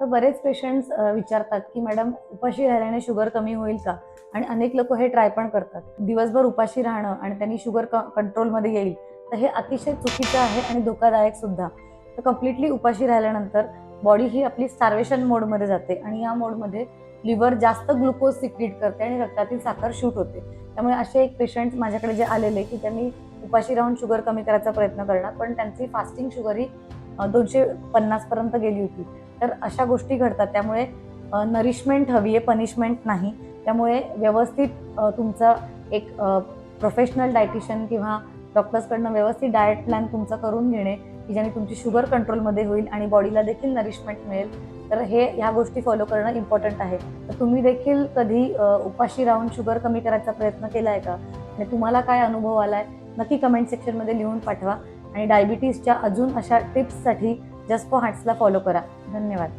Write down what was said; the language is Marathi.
तर बरेच पेशंट्स विचारतात की मॅडम उपाशी राहिल्याने शुगर कमी होईल का? आणि अनेक लोक हे ट्राय पण करतात. दिवसभर उपाशी राहणं आणि त्यांनी शुगर क कंट्रोलमध्ये येईल तर हे अतिशय चुकीचं आहे आणि धोकादायक सुद्धा. तर कम्प्लिटली उपाशी राहिल्यानंतर बॉडी ही आपली स्टार्वेशन मोडमध्ये जाते आणि या मोडमध्ये लिव्हर जास्त ग्लुकोज सिक्रीट करते आणि रक्तातील साखर शूट होते. त्यामुळे असे एक पेशंट माझ्याकडे जे आलेले की त्यांनी उपाशी राहून शुगर कमी करायचा प्रयत्न करणार पण त्यांची फास्टिंग शुगर ही दोनशे पन्नास पर्यंत गेली होती. तर अशा गोष्टी घडतात. त्यामुळे नरिशमेंट हवी आहे पनिशमेंट नाही. त्यामुळे व्यवस्थित तुमचं तुमचा एक प्रोफेशनल डायटिशियन किंवा डॉक्टर्सकडनं व्यवस्थित डाएट प्लॅन तुमचा करून घेणे की ज्याने तुमची शुगर कंट्रोलमध्ये होईल आणि बॉडीला देखील नरिशमेंट मिळेल. तर हे ह्या गोष्टी फॉलो करणं इम्पॉर्टंट आहे. तर तुम्ही देखील कधी उपाशी राहून शुगर कमी करायचा प्रयत्न केला आहे का? आणि तुम्हाला काय अनुभव आला आहे नक्की कमेंट सेक्शनमध्ये लिहून पाठवा. आणि डायबिटीसच्या अजून अशा टिप्ससाठी जस्पो हार्ट्सला फॉलो करा. धन्यवाद.